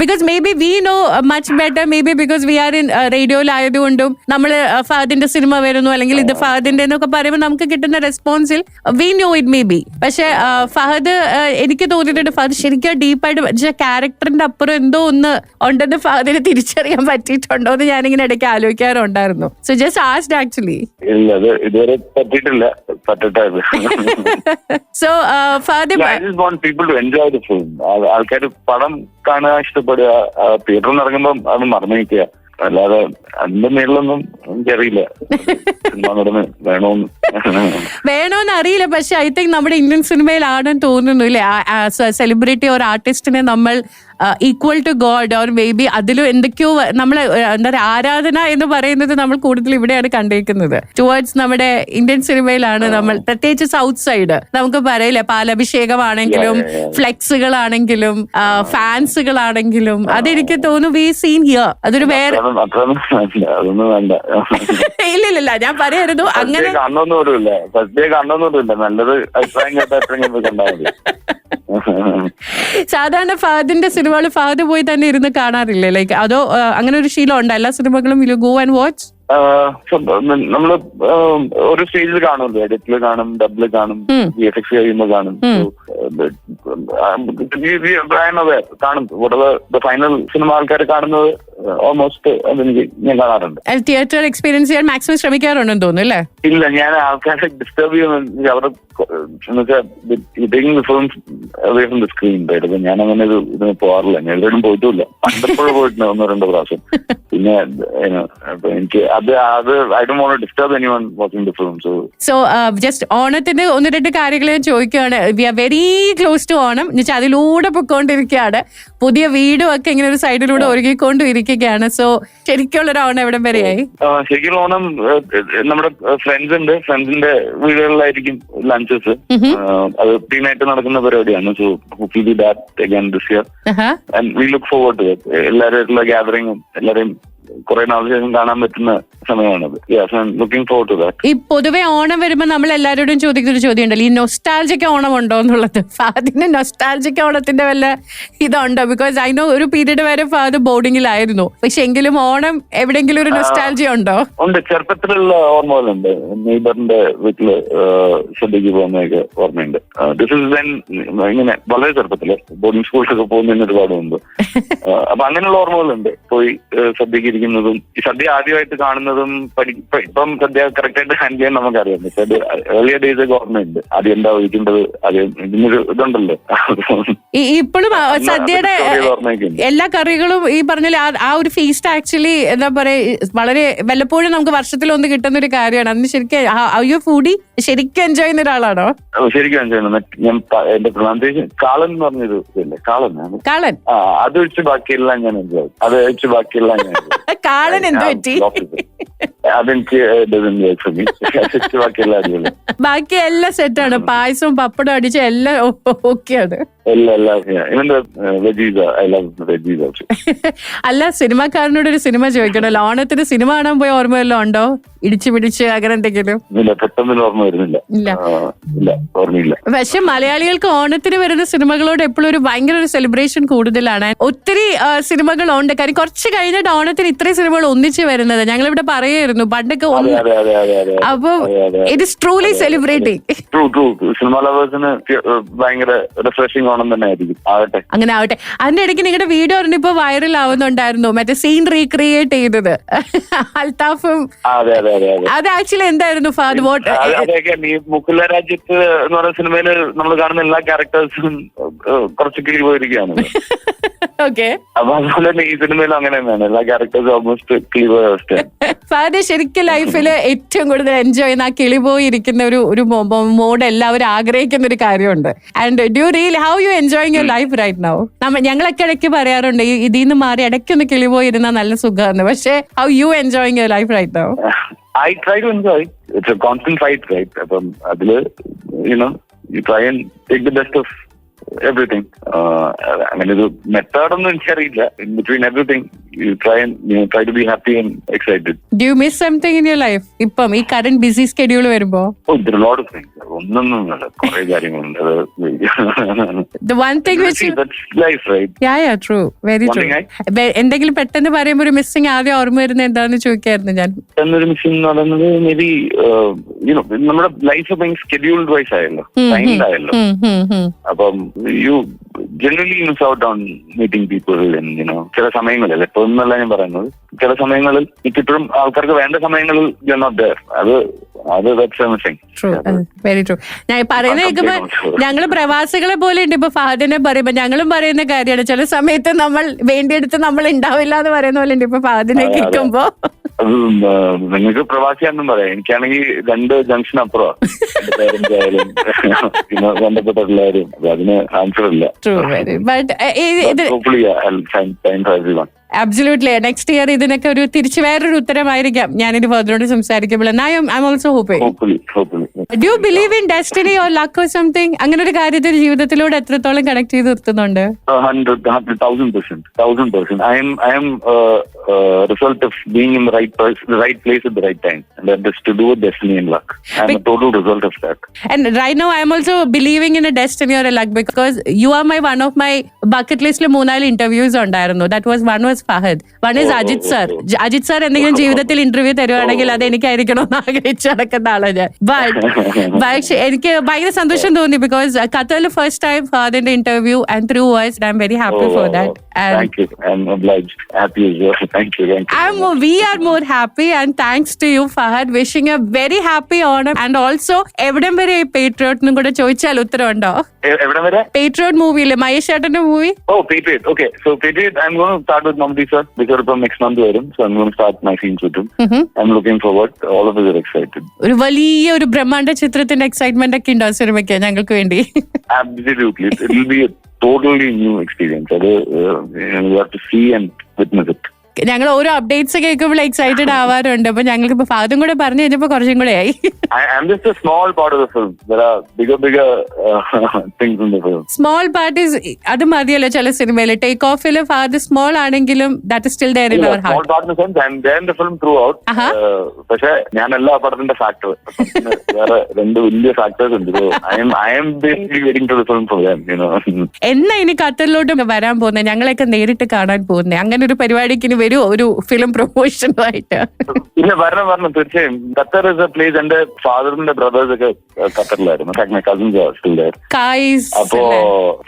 Speaker 1: Because maybe we know much better maybe because we are in റേഡിയോയിലായതുകൊണ്ടും നമ്മൾ ഫഹദിന്റെ സിനിമ വരുന്നു. അല്ലെങ്കിൽ ഇത് ഫഹദിന്റെ എന്നൊക്കെ പറയുമ്പോൾ നമുക്ക് കിട്ടുന്ന റെസ്പോൺസിൽ we know it maybe പക്ഷെ ഫഹദ് എനിക്ക് തോന്നിയിട്ടുണ്ട് ഫഹദ് ശരിക്കും ഡീപ്പായിട്ട് പക്ഷേ ക്യാരക്ടറിന്റെ അപ്പുറം എന്തോ ഒന്ന് ഉണ്ടെന്ന് ഫഹദിന് തിരിച്ചറിയാൻ പറ്റിയിട്ടുണ്ടോ എന്ന് ഞാനിങ്ങനെ ഇടയ്ക്ക് ആലോചിക്കാറുണ്ടായിരുന്നു. സോ ജസ്റ്റ് ആസ്ഡ് ആക്ച്വലി
Speaker 2: ഇല്ല ഇതുവരെ പറ്റിയിട്ടില്ല. പറ്റട്ടെ.
Speaker 1: So Fahadh
Speaker 2: people to enjoy the film. Enjoy the film ആൾക്കാർ പടം കാണുക ഇഷ്ടപ്പെടുക തിയേറ്ററിൽ ഇറങ്ങുമ്പോൾ അത് മറന്നിരിക്കുക. അല്ലാതെ അതിന്റെ മേളിലൊന്നും എനിക്കറിയില്ല നടന്ന് വേണോന്ന്.
Speaker 1: വേണോന്ന് അറിയില്ല. പക്ഷെ ഐ തിങ്ക് നമ്മുടെ ഇന്ത്യൻ സിനിമയിലാണെന്ന് തോന്നുന്നു ഇല്ലേ? സെലിബ്രിറ്റി ഒരു ആർട്ടിസ്റ്റിനെ നമ്മൾ equal to God or maybe അതിലും എന്തൊക്കെയോ നമ്മൾ എന്താ പറയുക ആരാധന എന്ന് പറയുന്നത് നമ്മൾ കൂടുതൽ ഇവിടെയാണ് കണ്ടേക്കുന്നത്. ടുവേർഡ്സ് നമ്മുടെ ഇന്ത്യൻ സിനിമയിലാണ് നമ്മൾ പ്രത്യേകിച്ച് സൗത്ത് സൈഡ് നമുക്ക് പറയില്ലേ പാലഭിഷേകമാണെങ്കിലും. ഫ്ലെക്സുകളാണെങ്കിലും ഫാൻസുകളാണെങ്കിലും അതെനിക്ക് തോന്നുന്നു വി സീൻ ഹിയർ അതൊരു വേറെ ഇല്ലില്ല ഞാൻ പറയായിരുന്നു അങ്ങനെ
Speaker 2: നല്ലത്
Speaker 1: സാധാരണ ഫാദിന്റെ സിനിമകൾ ഫാദർ പോയി തന്നെ ഇരുന്ന് കാണാറില്ലേ? ലൈക്ക് അതോ അങ്ങനെ ഒരു ശീലം ഉണ്ടോ? എല്ലാ സിനിമകളും വിൽ ഗോ ആൻഡ് വാച്ച്
Speaker 2: നമ്മൾ ഒരു സ്റ്റേജിൽ കാണുമല്ലോ. എഡിറ്റിൽ കാണും ഡബിൾ കാണും. വി എഫ് എക്സ് കഴിയുമ്പോൾ കാണും. കാണും ഫൈനൽ സിനിമ ആൾക്കാർ കാണുന്നത് ഓൾമോസ്റ്റ് അതെനിക്ക് ഞാൻ കാണാറുണ്ട്.
Speaker 1: തിയേറ്റർ എക്സ്പീരിയൻസ് ചെയ്യാൻ മാക്സിമം ശ്രമിക്കാറുണ്ടെന്ന് തോന്നുന്നു അല്ലേ?
Speaker 2: ഇല്ല ഞാൻ ആൾക്കാരെ ഡിസ്റ്റർബ് ചെയ്യുന്ന ഫിലിംസ് സ്ക്രീൻ ഞാൻ അങ്ങനെ ഒരു ഇതിന് പോകാറില്ല ഞാൻ എവിടെയും പോയിട്ടില്ല. പണ്ടപ്പോഴും പോയിട്ടുണ്ട് ഒന്നോ രണ്ടോ പ്രാവശ്യം. പിന്നെ എനിക്ക് അത് അത് I do want disturb anyone watching the film so
Speaker 1: so just ഓണത്തിന്റെ ഒന്ന് രണ്ട് കാര്യങ്ങൾ ഞാൻ ചോദിക്കുകയാണ്. We are very close to Onam. എന്നുവെച്ചാൽ അതിലൂടെ പൊയ്ക്കൊണ്ടിരിക്കുകയാണ്. പുതിയ വീടും ഒക്കെ ഇങ്ങനെ ഒരു സൈഡിലൂടെ ഒരുക്കിക്കൊണ്ടും ഇരിക്കുകയാണ് സോ ശരിക്കുള്ള ഒരു ഓണം എവിടം വരെയായി
Speaker 2: ശരിക്കുള്ള ഓണം നമ്മുടെ ഫ്രണ്ട്സ് ഉണ്ട്. ഫ്രണ്ട്സിന്റെ വീടുകളിലായിരിക്കും ലഞ്ചസ് അത് ടീമായിട്ട് നടക്കുന്ന പരിപാടിയാണ്. So hoping that again this year. And we look forward to എല്ലാവരുമായിട്ടുള്ള ഗ്യാതറിങ്ങും എല്ലാവരെയും കുറെ നാളിന് ശേഷം കാണാൻ പറ്റുന്ന സമയമാണത്. ലുക്കിംഗ് ഫോർ ടു ദാറ്റ്
Speaker 1: ഈ പൊതുവെ ഓണം വരുമ്പോൾ നമ്മൾ എല്ലാവരോടും ചോദിക്കുന്ന ഒരു ചോദ്യം ഉണ്ടല്ലോ ഈ നൊസ്റ്റാൾജിക്ക് ഓണം ഉണ്ടോ എന്നുള്ളത് ഫാദിന് നൊസ്റ്റാൾജിക്ക് ഓണത്തിന്റെ വല്ല ഇതുണ്ടോ? ബിക്കോസ് ഐ നോ ഒരു പീരീഡ് വരെ ഫാദർ ബോർഡിങ്ങിലായിരുന്നു പക്ഷെ എങ്കിലും ഓണം എവിടെങ്കിലും ഒരു നൊസ്റ്റാൾജി ഉണ്ടോ?
Speaker 2: ഉണ്ട്. ചെറുപ്പത്തിലുള്ള ഓർമ്മകളുണ്ട്. നെയ്ബറിന്റെ വീട്ടിൽ ശ്രദ്ധിച്ചു പോകുന്നതൊക്കെ ഓർമ്മയുണ്ട്. ദിസ് ഇസ് ഇങ്ങനെ വളരെ ചെറുപ്പത്തിൽ ബോർഡിംഗ് സ്കൂളിലൊക്കെ പോകുന്നതിന് ഒരുപാട് മുമ്പ്. അപ്പൊ അങ്ങനെയുള്ള ഓർമ്മകളുണ്ട്. പോയി ശ്രദ്ധിക്ക് ഇരിക്കുന്നതും ഈ സദ്യ ആദ്യമായിട്ട് കാണുന്നതും ഇപ്പൊ- സദ്യ കറക്റ്റ് ആയിട്ട് ഹാൻഡിൽ ചെയ്യാൻ നമുക്കറിയാം. പക്ഷെ അത് ഏർലിയ ഡേയ്സ് ഓർമ്മയുണ്ട്. ആദ്യം എന്താ ഒഴിക്കേണ്ടത്? ആദ്യം ഇതിനൊരു ഇതുണ്ടല്ലോ.
Speaker 1: ഇപ്പോഴും സദ്യയുടെ എല്ലാ കറികളും ഈ പറഞ്ഞ ആ ഒരു ഫീസ്റ്റ് ആക്ച്വലി എന്താ പറയാ വളരെ വല്ലപ്പോഴും നമുക്ക് വർഷത്തിൽ ഒന്ന് കിട്ടുന്ന ഒരു കാര്യമാണ്. അന്ന് ശരിക്കും അയ്യോ ഫുഡി ശരിക്കും എൻജോയ് ചെയ്യുന്ന ഒരാളാണോ?
Speaker 2: ശരിക്കും എൻജോയ് ചെയ്യുന്നത് ഞാൻ എന്റെ പ്രൊണൗൺസിയേഷൻ കാളൻ എന്ന് പറഞ്ഞൊരു കാളൻ
Speaker 1: കാളൻ.
Speaker 2: ആ അത് വെച്ച് ബാക്കിയെല്ലാം ഞാൻ എൻജോയ് അത് വെച്ച് ബാക്കിയെല്ലാം ഞാൻ.
Speaker 1: കാളൻ എന്ത് പറ്റി?
Speaker 2: അതെനിക്ക് ബാക്കിയെല്ലാം അടിപൊളി.
Speaker 1: ബാക്കി എല്ലാം സെറ്റാണ്. പായസവും പപ്പടം അടിച്ച എല്ലാം ഓക്കെയാണ്.
Speaker 2: എല്ലാം എല്ലാം
Speaker 1: അല്ല സിനിമാക്കാരനോട് ഒരു സിനിമ ചോദിക്കണല്ലോ ഓണത്തിന് സിനിമ കാണാൻ പോയ ഓർമ്മ വല്ലതും ഉണ്ടോ? ഇടിച്ച് പിടിച്ച് അങ്ങനെ എന്തെങ്കിലും?
Speaker 2: ഓർമ്മ വരുന്നില്ല.
Speaker 1: ഇല്ല.
Speaker 2: ഓർമ്മയില്ല.
Speaker 1: പക്ഷെ മലയാളികൾക്ക് ഓണത്തിന് വരുന്ന സിനിമകളോട് എപ്പോഴും ഒരു ഭയങ്കര ഒരു സെലിബ്രേഷൻ കൂടുതലാണ്. ഒത്തിരി സിനിമകൾ സിനിമകളുണ്ട്. കാര്യം കുറച്ച് കഴിഞ്ഞിട്ട് ഓണത്തിന് ഇത്രയും സിനിമകൾ ഒന്നിച്ച് വരുന്നത്. ഞങ്ങൾ ഇവിടെ പറയായിരുന്നു പണ്ടൊക്കെ അപ്പൊ. It is truly celebrating
Speaker 2: true true cinema ലവേഴ്സിന് ഭയങ്കര റിഫ്രഷിംഗ് ഓണം തന്നെ ആയിരിക്കും. ആകട്ടെ
Speaker 1: അങ്ങനെ ആവട്ടെ. അതിന്റെ ഇടയ്ക്ക് നിങ്ങളുടെ വീഡിയോ ഇപ്പൊ വൈറൽ ആവുന്നുണ്ടായിരുന്നു. മറ്റേ സീൻ റീക്രിയേറ്റ് ചെയ്തത്. അൽത്താഫും
Speaker 2: അതെ
Speaker 1: ആക്ച്വലി എന്തായിരുന്നു ഫാദർ വോട്ട്
Speaker 2: മുക്കുല രാജ്യത്ത് എന്ന് പറയുന്ന സിനിമയിൽ നമ്മൾ കാണുന്ന എല്ലാ ക്യാരക്ടേഴ്സും കുറച്ച് കീഴ് പോയിരിക്കുകയാണ്.
Speaker 1: ഓക്കെ
Speaker 2: അപ്പൊ അതുപോലെ തന്നെ ഈ സിനിമയിലും അങ്ങനെ തന്നെയാണ്. എല്ലാ ക്യാരക്ടേഴ്സും ഓൾമോസ്റ്റ് ക്ലീവ് അവസ്ഥയാണ്.
Speaker 1: ഫാദർ ശരിക്കും ലൈഫിൽ ഏറ്റവും കൂടുതൽ എൻജോയ് ചെയ്യുന്ന ആ കിളി പോയി ഇരിക്കുന്ന ഒരു ഒരു മോഡ് എല്ലാവരും ആഗ്രഹിക്കുന്ന ഒരു കാര്യമുണ്ട്. And do real how you enjoying your life right now നമ്മ ഞങ്ങളൊക്കെ ഇടയ്ക്ക് പറയാറുണ്ട് ഇതിൽ നിന്ന് മാറി ഇടയ്ക്കൊന്ന് കിളി പോയി ഇരുന്നാൽ നല്ല സുഖമാണ് പക്ഷേ how you enjoying your life right now
Speaker 2: I try to enjoy it's a constant fight right അപ്പം അതിൽ you know you try and take the best of everything അങ്ങനെ ഒരു മെത്തേഡ് ഒന്നും എനിക്കറിയില്ല in between everything you try you try to be happy and excited
Speaker 1: do you miss something in your life ഇപ്പം ഈ current busy schedule വരുമ്പോ?
Speaker 2: Oh, there are a lot of things. ഒന്നൊന്നുമല്ല കുറെ കാര്യങ്ങളുണ്ട്. അത്
Speaker 1: the one thing which
Speaker 2: life right
Speaker 1: yeah yeah true very
Speaker 2: One
Speaker 1: true
Speaker 2: thing I-
Speaker 1: എന്തെങ്കിലും പെട്ടെന്ന് പറയുമ്പോൾ ഒരു മിസ്സിംഗ് ആദ്യം ഓർമ്മ വരുന്നത് എന്താന്ന് ചോദിക്കായിരുന്നു ഞാൻ.
Speaker 2: പെട്ടെന്നൊരു മിസ്സിംഗ് എന്ന് പറയുന്നത് മേ ബി യുനോ നമ്മുടെ ലൈഫ് ഭയങ്കര സ്കെഡ്യൂൾഡ് വൈസ് ആയല്ലോ. ടൈംഡ് ആയല്ലോ. അപ്പം you generally miss out on meeting people you know ചില സമയങ്ങളിൽ എപ്പോ എന്നല്ല ഞാൻ പറയുന്നത് ചില സമയങ്ങളിൽ എനിക്കിപ്പോഴും ആൾക്കാർക്ക് വേണ്ട സമയങ്ങളിൽ യു നോട്ട് ദയർ അത്
Speaker 1: വെരി ട്രൂ ഞാൻ പറയുന്ന കേൾക്കുമ്പോ ഞങ്ങൾ പ്രവാസികളെ പോലെ ഉണ്ട്. ഇപ്പൊ ഫഹദിനെ പറയുമ്പോ ഞങ്ങളും പറയുന്ന കാര്യമാണ്. ചില സമയത്ത് നമ്മൾ വേണ്ടിയെടുത്ത് നമ്മൾ ഉണ്ടാവില്ല എന്ന് പറയുന്ന പോലെ ഉണ്ട് ഇപ്പൊ ഫഹദിനെ. കേൾക്കുമ്പോ.
Speaker 2: അത് നിങ്ങൾക്ക് പ്രവാസിയാണെന്നും പറയാം. എനിക്കാണെങ്കിൽ രണ്ട് ജംഗ്ഷൻ അപ്പുറം പേരൻസ് ആയാലും പിന്നെ ബന്ധപ്പെട്ട എല്ലാവരും അപ്പൊ അതിന് ആൻസർ ഇല്ല.
Speaker 1: അബ്സല്യൂട്ട്ലി നെക്സ്റ്റ് ഇയർ ഇതിനൊക്കെ ഒരു തിരിച്ചു വേറൊരു ഉത്തരമായിരിക്കാം. ഞാനിത് ഫഹദിനോട് സംസാരിക്കുമ്പോൾ I'm also hope
Speaker 2: hopefully hopefully
Speaker 1: do believe in destiny or luck or something അങ്ങനെ ഒരു കാര്യത്തിൽ ജീവിതത്തിലൂടെ എത്രത്തോളം കണക്ട് ചെയ്ത് നിർത്തുന്നുണ്ട്
Speaker 2: A hundred, a hundred, thousand percent, thousand percent. I am, I am uh, uh, result of being in the right place, the right place at the right time, and that is to do with destiny and luck. I am a total result of that.
Speaker 1: And right now, I am also believing in a destiny or a luck because you are my one of my bucket list മൂന്നാൽ interviews ഉണ്ടായിരുന്നു that was one was Fahadh one is Ajith sir. Ajith sir എന്തെങ്കിലും ജീവിതത്തിൽ interview തരുവാണെങ്കിൽ അത് എനിക്കായിരിക്കണം ആഗ്രഹിച്ച് നടക്കുന്ന ആളാണ് ഞാൻ ബട്ട് പക്ഷെ എനിക്ക് ഭയങ്കര സന്തോഷം തോന്നി ബിക്കോസ് ഖത്തറിൽ first time ഫാദറിന്റെ interview and through verse I'm very happy for that
Speaker 2: oh. Thank you. I'm obliged. Happy as well. Thank you. Thank you.
Speaker 1: I'm, we are more happy and thanks to you, Fahad. Wishing a very happy Onam and also എവിടം വരെ പേട്രിയോട്ടിനും കൂടെ ചോദിച്ചാൽ ഉത്തരവുണ്ടോ
Speaker 2: A- എവിടെ വരെ?
Speaker 1: Patriot മൂവിയില്ലേ മഹേഷ് ചേട്ടന്റെ movie
Speaker 2: Oh, Patriot. Okay. So Patriot, I'm going to start with Namdi sir because from next month വരും. So I'm going to start my scenes with him. I'm looking forward. All of us are excited.
Speaker 1: ഒരു വലിയ ഒരു ബ്രഹ്മാണ്ഡ ചിത്രത്തിന്റെ excitement ഒക്കെ ഉണ്ടോ സിനിമയ്ക്ക് ഞങ്ങൾക്ക് വേണ്ടി
Speaker 2: Absolutely. It will be a totally new experience. അത് uh, you have to see and witness it.
Speaker 1: ഞങ്ങൾ ഓരോ അപ്ഡേറ്റ്സ് കേൾക്കുമ്പോൾ എക്സൈറ്റഡ് ആവാറുണ്ട്. അപ്പൊ ഞങ്ങൾക്ക് ഇപ്പൊ ഫാദും കൂടെ പറഞ്ഞു കഴിഞ്ഞപ്പോ കുറച്ചും കൂടെ ആയി. സ്മോൾ പാർട്ട് പാർട്ടീസ് അത് മതിയല്ലോ ചില സിനിമയിൽ ടേക്ക് ഓഫിൽ ഫാദർ സ്മോൾ ആണെങ്കിലും that still there in our heart
Speaker 2: film throughout പക്ഷെ ഞാനല്ല ആ പടത്തിന്റെ ഫാക്ടർ വേറെ രണ്ട് വലിയ ഫാക്ടേഴ്സ് ഉണ്ട്. I am I am basically waiting to the film for them you know
Speaker 1: എന്നാ ഇനി ഖത്തറിലോട്ട് വരാൻ പോകുന്നത് ഞങ്ങളെയൊക്കെ നേരിട്ട് കാണാൻ പോകുന്നത് അങ്ങനെ ഒരു പരിപാടിക്ക് ഇനി വരും ഒരു ഫിലിം പ്രൊമോഷനുമായിട്ട്
Speaker 2: ഇല്ല വരണം വരണം തീർച്ചയായും. ഖത്തർ ഇസ് എ പ്ലേസ് എന്റെ ഫാദറിന്റെ ബ്രദേഴ്സ് ഒക്കെ ഖത്തറിലായിരുന്നു. മൈ കസിൻസ് അപ്പോ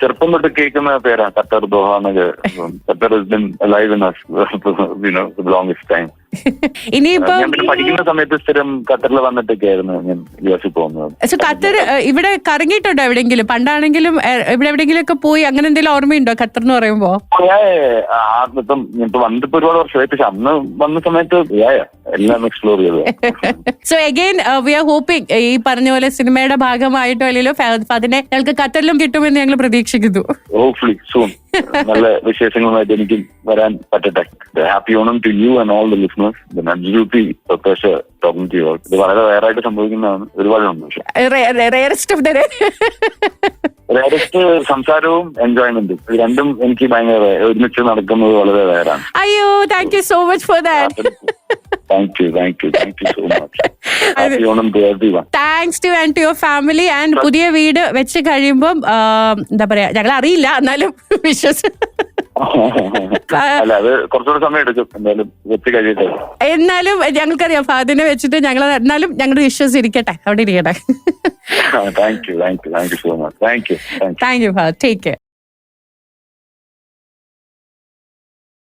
Speaker 2: ചെറുപ്പം തൊട്ട് കേൾക്കുന്ന പേരാണ് ഖത്തർ ദോഹ എന്നൊക്കെ. Qatar is been live in longest time
Speaker 1: ഇനിയിപ്പം
Speaker 2: പഠിക്കുന്ന സമയത്ത് സ്ഥിരം ഖത്തറിൽ വന്നിട്ടൊക്കെ ആയിരുന്നു ഞാൻ യു പോകുന്നത്.
Speaker 1: ഖത്തർ ഇവിടെ കറങ്ങിയിട്ടുണ്ടോ എവിടെയെങ്കിലും? പണ്ടാണെങ്കിലും ഇവിടെ എവിടെയെങ്കിലും ഒക്കെ പോയി അങ്ങനെ എന്തെങ്കിലും ഓർമ്മയുണ്ടോ ഖത്തർ എന്ന് പറയുമ്പോ
Speaker 2: ഇപ്പം ഇപ്പൊ വന്നിപ്പോ ഒരുപാട് വർഷമായി. പക്ഷെ അന്ന് വന്ന സമയത്ത് എല്ലാം എക്സ്പ്ലോർ ചെയ്തു.
Speaker 1: So again we are hoping ഈ പറഞ്ഞ പോലെ സിനിമയുടെ ഭാഗമായിട്ടോ അല്ലെങ്കിലോ അതിനെ ഞങ്ങൾക്ക് ഖത്തറിലും കിട്ടുമെന്ന് ഞങ്ങൾ പ്രതീക്ഷിക്കുന്നു.
Speaker 2: ഹോപ്പ്ഫുള്ളി സൂൺ നല്ല വിശേഷങ്ങളുമായിട്ട് എനിക്ക് വരാൻ പറ്റട്ടെ. Happy Onam to you and all the listeners to you ഇത് വളരെ റയറായിട്ട് സംഭവിക്കുന്നതാണ്. ഒരുപാട് സന്തോഷം
Speaker 1: ഓഫ് ദ
Speaker 2: സംസാരവും എൻജോയ്മെന്റും ഇത് രണ്ടും എനിക്ക് ഭയങ്കര ഒരുമിച്ച് നടക്കുന്നത് വളരെ വേറാണ്
Speaker 1: അയ്യോ thank you so much for that
Speaker 2: thank you, thank you, thank you so much. Happy Onam to everyone
Speaker 1: thanks to and to your family and പുതിയ വീട് വെച്ച് കഴിയുമ്പോൾ എന്താ പറയാ ഞങ്ങൾ അറിയില്ല എന്നാലും വിശ്വസ്
Speaker 2: അല്ല അത് കുറച്ചുകൂടെ സമയം എടുക്കും. എന്തായാലും വെച്ച് കഴിയട്ടെ.
Speaker 1: എന്നാലും ഞങ്ങൾക്കറിയാം ഫാദിനെ വെച്ചിട്ട് ഞങ്ങൾ എന്നാലും ഞങ്ങളുടെ വിശ്വസ് ഇരിക്കട്ടെ. അവിടെ ഇരിക്കട്ടെ
Speaker 2: thank you thank you thank you so much thank you
Speaker 1: thank you father take care